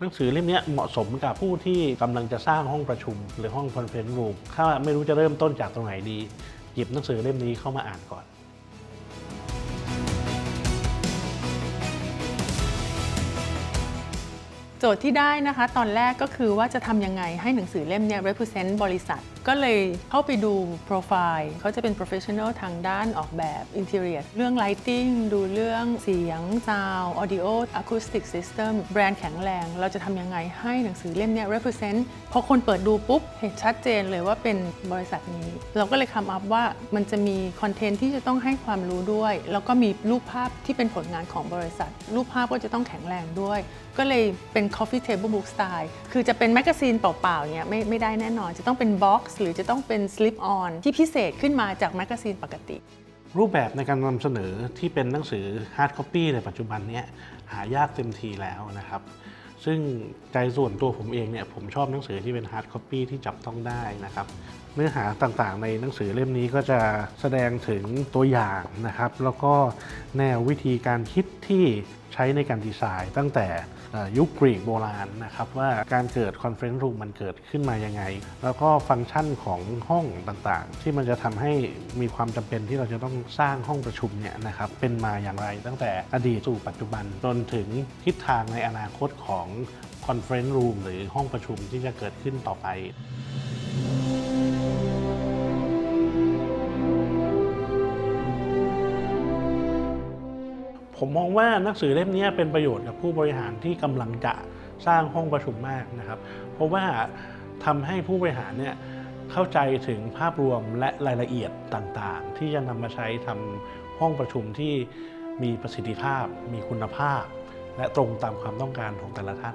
หนังสือเล่มนี้เหมาะสมกับผู้ที่กำลังจะสร้างห้องประชุม หรือห้องคอนเฟรนซ์รูมถ้าไม่รู้จะเริ่มต้นจากตรงไหนดี หยิบหนังสือเล่มนี้เข้ามาอ่านก่อนโจทย์ที่ได้นะคะ ตอนแรกก็คือว่าจะทำยังไงให้หนังสือเล่มเนี้ย represent บริษัท ก็เลยเข้าไปดูโปรไฟล์เขาจะเป็น professional ทางด้านออกแบบ interior เรื่อง lighting ดูเรื่องเสียง sound audio acoustic system แบรนด์แข็งแรง เราจะทำยังไงให้หนังสือเล่มนี้ represent พอคนเปิดดูปุ๊บเห็นชัดเจนเลยว่าเป็นบริษัทนี้ เราก็เลยคำอัพว่ามันจะมีคอนเทนต์ที่จะต้องให้ความรู้ด้วย แล้วก็มีรูปภาพที่เป็นผลงานของบริษัท รูปภาพก็จะต้องแข็งแรงด้วย ก็เลยเป็น coffee table book style คือจะเป็นแมกกาซีนเปล่าๆเนี่ยไม่ไม่ได้แน่นอนจะต้องเป็นบ็อกซ์หรือจะต้องเป็น slip on ที่พิเศษขึ้นมาจากแมกกาซีนปกติ รูปแบบในการนำเสนอที่เป็นหนังสือ hard copy ในปัจจุบันเนี้ยหายากเต็มทีแล้วนะครับ ซึ่งใจส่วนตัวผมเองเนี่ยผมชอบหนังสือที่เป็น hard copy ที่จับต้องได้นะครับเนื้อหาต่างๆ ในหนังสือเล่มนี้ก็จะแสดงถึงตัวอย่างนะครับ แล้วก็แนววิธีการคิดที่ใช้ในการดีไซน์ตั้งแต่ ยุคกรีกโบราณนะครับว่าการเกิดคอนเฟรนซ์รูมมันเกิดขึ้นมายังไง แล้วก็ฟังก์ชันของห้องต่างๆ ที่มันจะทำให้มีความจำเป็นที่เราจะต้องสร้างห้องประชุมเนี่ยนะครับเป็นมาอย่างไร ตั้งแต่อดีตสู่ปัจจุบันจนถึงทิศทางในอนาคตของคอนเฟรนซ์รูมหรือห้องประชุมที่จะเกิดขึ้นต่อไป ผมมองว่าหนังสือเล่มนี้เป็นประโยชน์กับผู้บริหารที่กำลังจะสร้างห้องประชุมมากนะครับ เพราะว่าทำให้ผู้บริหารเนี่ยเข้าใจถึงภาพรวมและรายละเอียดต่างๆ ที่จะนำมาใช้ทำห้องประชุมที่มีประสิทธิภาพ มีคุณภาพ และตรงตามความต้องการของแต่ละท่าน